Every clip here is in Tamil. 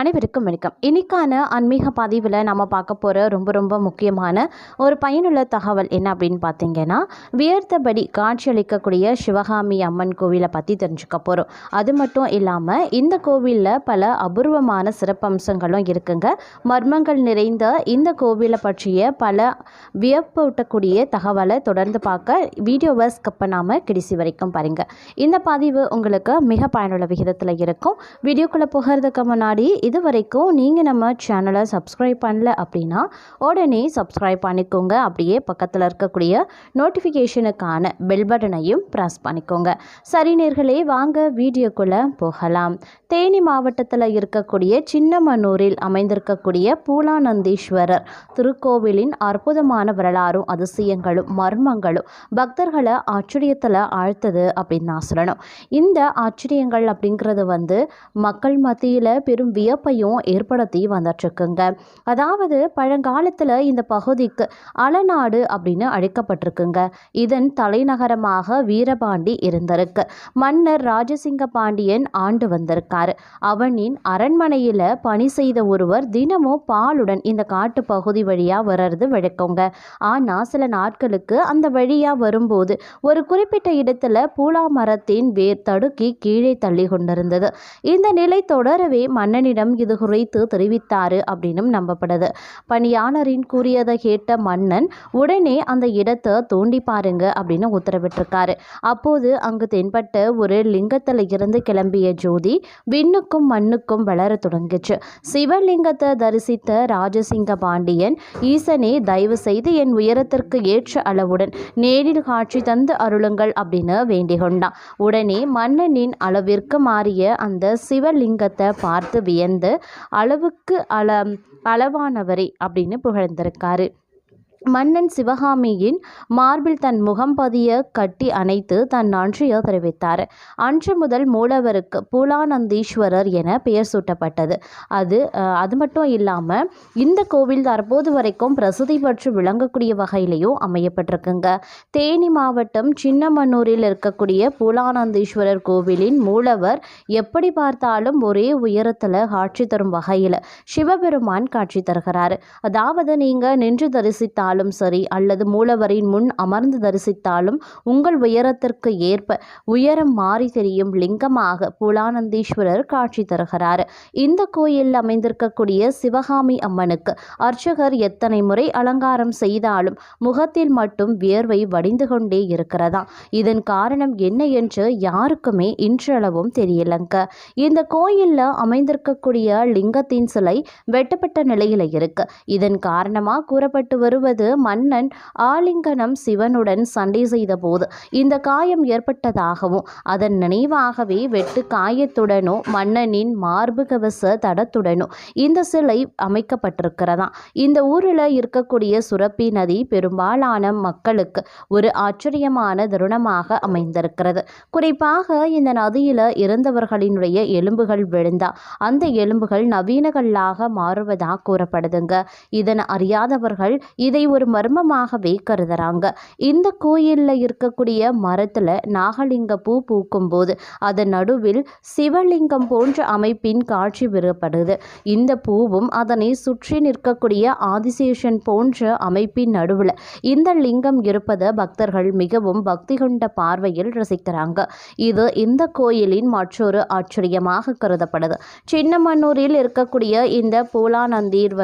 அனைவருக்கும் வணக்கம். இன்னைக்கான ஆன்மீக பதிவில் நம்ம பார்க்க போகிற ரொம்ப ரொம்ப முக்கியமான ஒரு பயனுள்ள தகவல் என்ன அப்படின்னு பார்த்தீங்கன்னா வியர்த்தபடி காட்சியளிக்கக்கூடிய சிவகாமி அம்மன் கோவிலை பற்றி தெரிஞ்சுக்க போகிறோம் அது மட்டும் இல்லாமல் இந்த கோவிலில் பல அபூர்வமான சிறப்பம்சங்களும் இருக்குங்க. மர்மங்கள் நிறைந்த இந்த கோவிலை பற்றிய பல வியப்பூட்டக்கூடிய தகவலை தொடர்ந்து பார்க்க வீடியோவை ஸ்கிப் பண்ணாமல் கிடைசி வரைக்கும் பாருங்கள் இந்த பதிவு உங்களுக்கு மிக பயனுள்ள விகிதத்தில் இருக்கும். வீடியோக்குள்ளே போகிறதுக்கு முன்னாடி இது வரைக்கும் நீங்கள் நம்ம சேனலை சப்ஸ்கிரைப் பண்ணல அப்படின்னா உடனே சப்ஸ்கிரைப் பண்ணிக்கோங்க. அப்படியே பக்கத்தில் இருக்கக்கூடிய நோட்டிஃபிகேஷனுக்கான பெல் பட்டனையும் ப்ரெஸ் பண்ணிக்கோங்க. சரி நேர்களே வாங்க வீடியோக்குள்ளே போகலாம். தேனி மாவட்டத்தில் இருக்கக்கூடிய சின்னமனூரில் அமைந்திருக்கக்கூடிய பூலானந்தீஸ்வரர் திருக்கோவிலின் அற்புதமான வரலாறும் அதிசயங்களும் மர்மங்களும் பக்தர்களை ஆச்சரியத்தில் ஆழ்த்தது அப்படின்னு நான் சொல்லணும். இந்த ஆச்சரியங்கள் அப்படிங்கிறது வந்து மக்கள் மத்தியில் பெரும் விய வியப்பையும் ஏற்படுத்தி வந்துட்டுருக்குங்க. அதாவது பழங்காலத்தில் இந்த பகுதிக்கு அலநாடு அப்படின்னு அழைக்கப்பட்டிருக்குங்க. இதன் தலைநகரமாக வீரபாண்டி இருந்திருக்கு. மன்னர் ராஜசிங்க பாண்டியன் ஆண்டு வந்திருக்கார். அவனின் அரண்மனையில் பணி செய்த ஒருவர் தினமும் பாலுடன் இந்த காட்டு பகுதி வழியாக வர்றது வழக்கங்க. ஆனால் சில நாட்களுக்கு அந்த வழியாக வரும்போது ஒரு குறிப்பிட்ட இடத்துல பூலா மரத்தின் வேர் தடுக்கி கீழே தள்ளி கொண்டிருந்தது. இந்த நிலை தொடரவே மன்னனிடம் இது குறித்து தெரிவித்தாரு அப்படின்னும் நம்பப்படுது. பணியாளரின் கூறியதை கேட்ட மன்னன் உடனே அந்த இடத்தை தோண்டி பாருங்க அப்படின்னு உத்தரவிட்டிருக்காரு. அப்போது அங்கு தென்பட்ட ஒரு லிங்கத்தில் இருந்து கிளம்பிய ஜோதி விண்ணுக்கும் மண்ணுக்கும் வளர தொடங்குச்சு. சிவலிங்கத்தை தரிசித்த ராஜசிங்க பாண்டியன் ஈசனே தயவு செய்து என் உயரத்திற்கு ஏற்ற அளவுடன் நேரில் காட்சி தந்து அருளுங்கள் அப்படின்னு வேண்டிக் கொண்டான். உடனே மன்னனின் அளவிற்கு மாறிய அந்த சிவலிங்கத்தை பார்த்து வியந்து அளவுக்கு அள அளவானவரே அப்படின்னு புகழ்ந்திருக்காரு. மன்னன் சிவகாமியின் மார்பில் தன் முகம் பதிய கட்டி அணைத்து தன் நன்றியை தெரிவித்தார். அன்று முதல் மூலவருக்கு பூலானந்தீஸ்வரர் என பெயர் சூட்டப்பட்டது. அது அது மட்டும் இல்லாமல் இந்த கோவில் தற்போது வரைக்கும் பிரசித்தி பெற்று விளங்கக்கூடிய வகையிலையும் அமையப்பட்டிருக்குங்க. தேனி மாவட்டம் சின்னமன்னூரில் இருக்கக்கூடிய பூலானந்தீஸ்வரர் கோவிலின் மூலவர் எப்படி பார்த்தாலும் ஒரே உயரத்தில் காட்சி தரும் வகையில் சிவபெருமான் காட்சி தருகிறார். அதாவது நீங்கள் நின்று தரிசித்தாலும் சரி அல்லது மூலவரின் முன் அமர்ந்து தரிசித்தாலும் உங்கள் உயரத்திற்கு ஏற்ப உயரம் மாறி தெரியும் லிங்கமாக புலானந்தீஸ்வரர் காட்சி தருகிறார். இந்த கோயிலில் அமைந்திருக்கக்கூடிய சிவகாமி அம்மனுக்கு அர்ச்சகர் எத்தனை முறை அலங்காரம் செய்தாலும் முகத்தில் மட்டும் வியர்வை வடிந்து கொண்டே இருக்கிறதா இதன் காரணம் என்ன என்று யாருக்குமே இன்றளவும் தெரியலங்க. இந்த கோயிலில் அமைந்திருக்கக்கூடிய லிங்கத்தின் சிலை வெட்டப்பட்ட நிலையில் இருக்கு. இதன் காரணமாக கூறப்பட்டு வருவது மன்னன் ஆலிங்கனம் சிவனுடன் சண்டை செய்த போது இந்த காயம் ஏற்பட்டதாகவும் அதன் நினைவாகவே வெட்டு காயத்துடனோ மன்னனின் மார்பு கவச தடத்துடனோ இந்த சிலை அமைக்கப்பட்டிருக்கிறதா இந்த ஊரில் இருக்கக்கூடிய சுரப்பி நதி பெரும்பாலான மக்களுக்கு ஒரு ஆச்சரியமான தருணமாக அமைந்திருக்கிறது. குறிப்பாக இந்த நதியில் இறந்தவர்களினுடைய எலும்புகள் விழுந்தா அந்த எலும்புகள் நவீனங்களாக மாறுவதாக கூறப்படுதுங்க. இதன் அறியாதவர்கள் இதை ஒரு மர்மமாகவே கருதுறாங்க. இந்த கோயிலில் இருக்கக்கூடிய மரத்தில் நாகலிங்க பூ பூக்கும் போது அதன் நடுவில் சிவலிங்கம் போன்ற அமைப்பின் காட்சி பெறப்படுது. இந்த பூவும் அதனை சுற்றி நிற்கக்கூடிய ஆதிசேஷன் போன்ற அமைப்பின் நடுவில் இந்த லிங்கம் இருப்பதை பக்தர்கள் மிகவும் பக்தி கொண்ட பார்வையில் ரசிக்கிறாங்க. இது இந்த கோயிலின் மற்றொரு ஆச்சரியமாக கருதப்படுது. சின்னமன்னூரில் இருக்கக்கூடிய இந்த பூலாநந்தீர்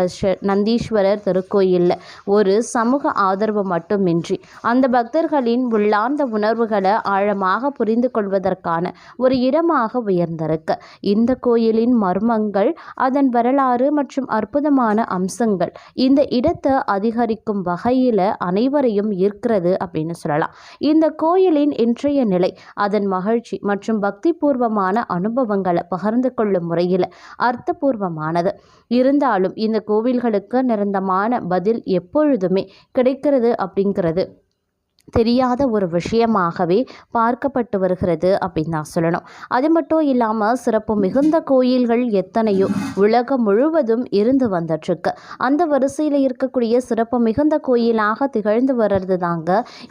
நந்தீஸ்வரர் திருக்கோயிலில் ஒரு சமூக ஆதரவு மட்டுமின்றி அந்த பக்தர்களின் உள்ளார்ந்த உணர்வுகளை ஆழமாக புரிந்து கொள்வதற்கான ஒரு இடமாக உயர்ந்திருக்கு. இந்த கோயிலின் மர்மங்கள் அதன் வரலாறு மற்றும் அற்புதமான அம்சங்கள் இந்த இடத்தை அதிகரிக்கும் வகையில் அனைவரையும் ஈர்க்கிறது அப்படின்னு சொல்லலாம். இந்த கோயிலின் இன்றைய நிலை அதன் மகிழ்ச்சி மற்றும் பக்தி பூர்வமான அனுபவங்களை பகிர்ந்து கொள்ளும் முறையில் அர்த்தபூர்வமானது. இருந்தாலும் இந்த கோவில்களுக்கு நிரந்தமான பதில் எப்பொழுது எப்பொழுதுமே கிடைக்கிறது அப்படிங்கிறது. தெரியாத ஒரு விஷயமாகவே பார்க்கப்பட்டு வருகிறது அப்படின்னு தான் சொல்லணும். அது மட்டும் இல்லாமல் சிறப்பு மிகுந்த கோயில்கள் எத்தனையோ உலகம் முழுவதும் இருந்து வந்துட்டுருக்கு. அந்த வரிசையில் இருக்கக்கூடிய சிறப்பு மிகுந்த கோயிலாக திகழ்ந்து வர்றது தாங்க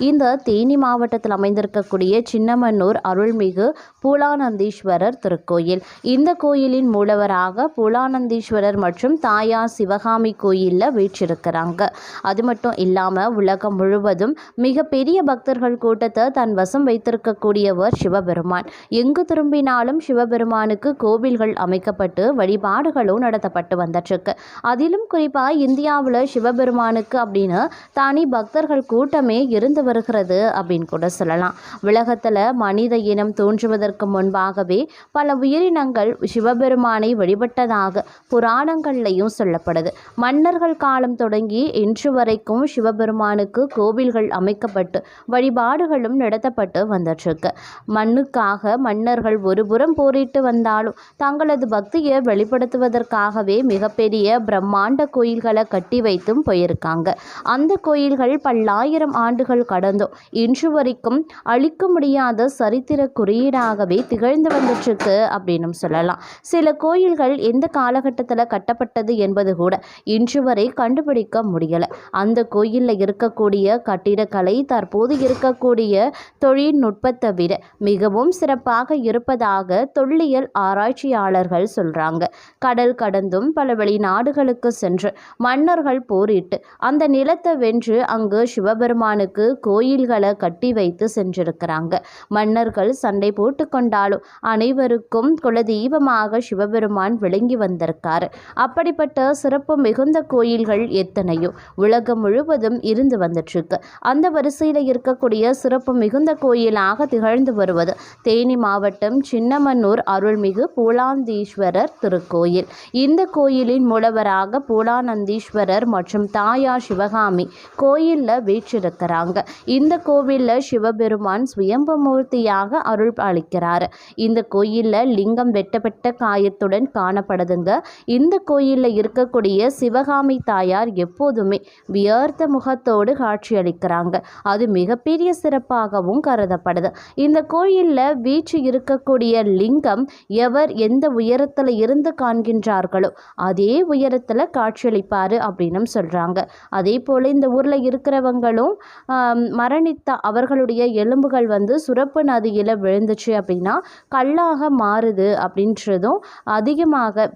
இந்த தேனி மாவட்டத்தில் அமைந்திருக்கக்கூடிய சின்னமன்னூர் அருள்மிகு பூலானந்தீஸ்வரர் திருக்கோயில். இந்த கோயிலின் மூலவராக பூலானந்தீஸ்வரர் மற்றும் தாயார் சிவகாமி கோயிலில் வீற்றிருக்கிறாங்க. அது மட்டும் இல்லாமல் உலகம் முழுவதும் மிகப்பெரிய பெரிய பக்தர்கள் கூட்டத்தை தன் வசம் வைத்திருக்கக்கூடியவர் சிவபெருமான். எங்கு திரும்பினாலும் சிவபெருமானுக்கு கோவில்கள் அமைக்கப்பட்டு வழிபாடுகளும் நடத்தப்பட்டு வந்துட்டுருக்கு. அதிலும் குறிப்பாக இந்தியாவில் சிவபெருமானுக்கு அப்படின்னு தனி பக்தர்கள் கூட்டமே இருந்து வருகிறது அப்படின்னு கூட சொல்லலாம். உலகத்தில் மனித இனம் தோன்றுவதற்கு முன்பாகவே பல உயிரினங்கள் சிவபெருமானை வழிபட்டதாக புராணங்கள்லையும் சொல்லப்படுது. மன்னர்கள் காலம் தொடங்கி இன்று வரைக்கும் சிவபெருமானுக்கு கோவில்கள் அமைக்கப்பட்டு வழிபாடுகளும் நடத்தப்பட்டு வந்துட்டுருக்கு. மண்ணுக்காக மன்னர்கள் ஒருபுறம் போரிட்டு வந்தாலும் தங்களது பக்தியை வெளிப்படுத்துவதற்காகவே மிகப்பெரிய பிரம்மாண்ட கோயில்களை கட்டி வைத்தும் போயிருக்காங்க. அந்த கோயில்கள் பல்லாயிரம் ஆண்டுகள் கடந்தும் இன்று வரைக்கும் அழிக்க முடியாத சரித்திர குறியீடாகவே திகழ்ந்து வந்துட்டுருக்கு அப்படின்னு சொல்லலாம். சில கோயில்கள் எந்த காலகட்டத்தில் கட்டப்பட்டது என்பது கூட இன்று வரை கண்டுபிடிக்க முடியலை. அந்த கோயிலில் இருக்கக்கூடிய கட்டிடக்கலை தற்போது இருக்கக்கூடிய தொழில்நுட்பத்தை விட மிகவும் சிறப்பாக இருப்பதாக தொல்லியல் ஆராய்ச்சியாளர்கள் சொல்கிறாங்க கடல் கடந்தும் பல வெளிநாடுகளுக்கு சென்று மன்னர்கள் போரிட்டு அந்த நிலத்தை வென்று அங்கு சிவபெருமானுக்கு கோயில்களை கட்டி வைத்து சென்றிருக்கிறாங்க. மன்னர்கள் சண்டை போட்டு கொண்டாலும் அனைவருக்கும் குலதெய்வமாக சிவபெருமான் விளங்கி வந்திருக்காரு. அப்படிப்பட்ட சிறப்பு மிகுந்த கோயில்கள் எத்தனையோ? உலகம் முழுவதும் இருந்து வந்துட்டுருக்கு அந்த வரிசை காசியில் இருக்கக்கூடிய சிறப்பு மிகுந்த கோயிலாக திகழ்ந்து வருவது தேனி மாவட்டம் சின்னமன்னூர் அருள்மிகு பூலாந்தீஸ்வரர் திருக்கோயில். இந்த கோயிலின் மூலவராக பூலானந்தீஸ்வரர் மற்றும் தாயார் சிவகாமி கோயிலில் வீற்றிருக்கிறாங்க. இந்த கோவிலில் சிவபெருமான் சுயம்பு மூர்த்தியாக அருள் அளிக்கிறார். இந்த கோயிலில் லிங்கம் வெட்டப்பட்ட காயத்துடன் காணப்படுதுங்க. இந்த கோயிலில் இருக்கக்கூடிய சிவகாமி தாயார் எப்போதுமே வியர்த்த முகத்தோடு காட்சியளிக்கிறாங்க. அது மிகப்பெரிய சிறப்பாகவும் கருதப்படுது. இந்த கோயிலில் வீச்சு இருக்கக்கூடிய லிங்கம் எவர் எந்த உயரத்தில் இருந்து காண்கின்றார்களோ அதே உயரத்தில் காட்சியளிப்பார் அப்படின்னு சொல்கிறாங்க அதே போல் இந்த ஊரில் இருக்கிறவங்களும் மரணித்த அவர்களுடைய எலும்புகள் வந்து சுரப்பு நதியில் விழுந்துச்சு அப்படின்னா கல்லாக மாறுது அப்படின்றதும் அதிகமாக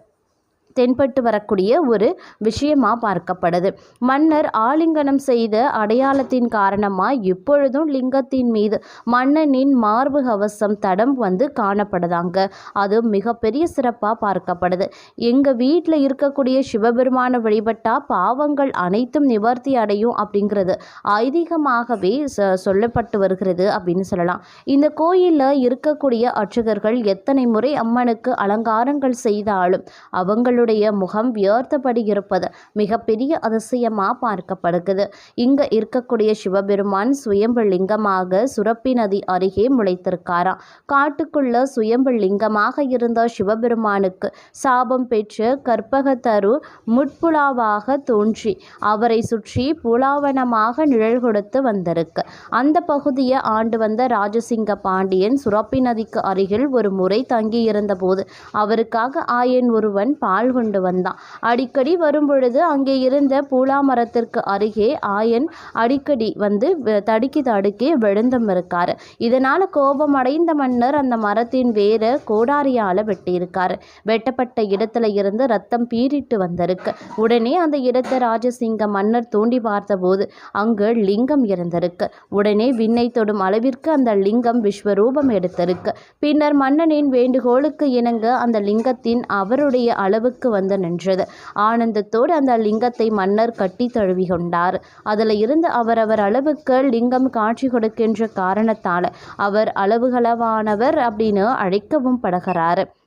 தென்பட்டு வரக்கூடிய ஒரு விஷயமாக பார்க்கப்படுது. மன்னர் ஆலிங்கனம் செய்த அடையாளத்தின் காரணமாக இப்பொழுதும் லிங்கத்தின் மீது மன்னனின் மார்பு கவசம் தடம் வந்து காணப்படுதாங்க. அது மிகப்பெரிய சிறப்பாக பார்க்கப்படுது. எங்கள் வீட்டில் இருக்கக்கூடிய சிவபெருமான வழிபட்டா பாவங்கள் அனைத்தும் நிவர்த்தி அடையும் அப்படிங்கிறது ஐதீகமாகவே ச சொல்லப்பட்டு வருகிறது அப்படின்னு சொல்லலாம். இந்த கோயிலில் இருக்கக்கூடிய அர்ச்சகர்கள் எத்தனை முறை அம்மனுக்கு அலங்காரங்கள் செய்தாலும் அவங்களுடைய முகம் வியர்த்தபடி இருப்பது மிகப்பெரிய அதிசயமாக பார்க்கப்படுகிறது. இங்கே இருக்கக்கூடிய சிவபெருமான் சுயம்பு லிங்கமாக சுரப்பி நதி அருகே முளைத்திருக்காராம் காட்டுக்குள்ள சுயம்பு லிங்கமாக இருந்த சிவபெருமானுக்கு சாபம் பெற்று கற்பகத்தரு முட்புலாவாக தோன்றி அவரை சுற்றி புலாவனமாக நிழல் கொடுத்து வந்திருக்கு. அந்த பகுதியை ஆண்டு வந்த ராஜசிங்க பாண்டியன் சுரப்பி நதிக்கு அருகில் ஒரு முறை தங்கியிருந்த போது அவருக்காக ஆயன் ஒருவன் பால் கொண்டு வந்தான். அடிக்கடி வரும்பொழுது அங்கே இருந்த பூலா மரத்திற்கு அருகே ஆயன் அடிக்கடி வந்து தடுக்கி தடுக்கி விழுந்தும் இருக்காரு. இதனால கோபம் அடைந்த மன்னர் அந்த மரத்தின் வேரை கோடாரியால வெட்டியிருக்காரு. வெட்டப்பட்ட இடத்துல இருந்து ரத்தம் பீறிட்டு வந்திருக்கு. உடனே அந்த இடத்தை ராஜசிங்க மன்னர் தோண்டி பார்த்தபோது அங்கு லிங்கம் இருந்திருக்கு. உடனே விண்ணை தொடும் அளவிற்கு அந்த லிங்கம் விஸ்வரூபம் எடுத்திருக்கு. பின்னர் மன்னனின் வேண்டுகோளுக்கு இணங்க அந்த லிங்கத்தின் அவருடைய அளவுக்கு வந்து நின்றது. ஆனந்தத்தோடு அந்த லிங்கத்தை மன்னர் கட்டி தழுவி கொண்டார் அதில் இருந்து அவரவர் அளவுக்கு லிங்கம் காட்சி கொடுக்கின்ற காரணத்தால் அவர் அளவுகளவானவர் அப்படின்னு அழைக்கவும் படுகிறார்.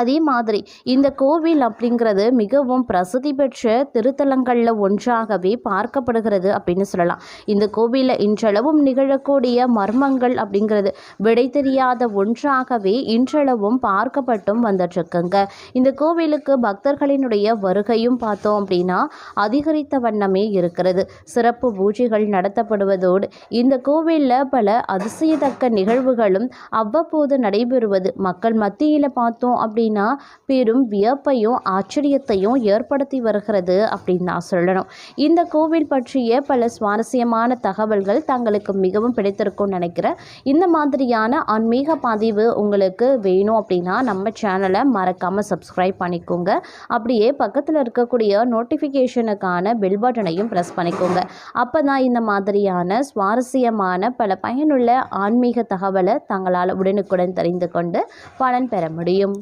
அதே மாதிரி இந்த கோவில் அப்படிங்கிறது மிகவும் பிரசித்தி பெற்ற திருத்தலங்களில் ஒன்றாகவே பார்க்கப்படுகிறது அப்படின்னு சொல்லலாம். இந்த கோவிலில் இன்றளவும் நிகழக்கூடிய மர்மங்கள் அப்படிங்கிறது விடை தெரியாத ஒன்றாகவே இன்றளவும் பார்க்கப்பட்டும் வந்துட்டுருக்குங்க. இந்த கோவிலுக்கு பக்தர்களினுடைய வருகையும் பார்த்தோம் அப்படின்னா அதிகரித்த வண்ணமே இருக்கிறது. சிறப்பு பூஜைகள் நடத்தப்படுவதோடு இந்த கோவிலில் பல அதிசயத்தக்க நிகழ்வுகளும் அவ்வப்போது நடைபெறுவது மக்கள் மத்தியில் பார்த்தோம் அப்படின்னா பெரும் வியப்பையும் ஆச்சரியத்தையும் ஏற்படுத்தி வருகிறது அப்படின்னு நான் சொல்லணும். இந்த கோவில் பற்றிய பல சுவாரஸ்யமான தகவல்கள் தங்களுக்கு மிகவும் பிடித்திருக்கும்னு நினைக்கிறேன். இந்த மாதிரியான ஆன்மீக பதிவு உங்களுக்கு வேணும் அப்படின்னா நம்ம சேனலை மறக்காமல் சப்ஸ்கிரைப் பண்ணிக்கோங்க. அப்படியே பக்கத்தில் இருக்கக்கூடிய நோட்டிஃபிகேஷனுக்கான பெல் பட்டனையும் ப்ரெஸ் பண்ணிக்கோங்க. அப்போ தான் இந்த மாதிரியான சுவாரஸ்யமான பல பயனுள்ள ஆன்மீக தகவலை தங்களால் உடனுக்குடன் தெரிந்து கொண்டு பலன் பெற முடியும்.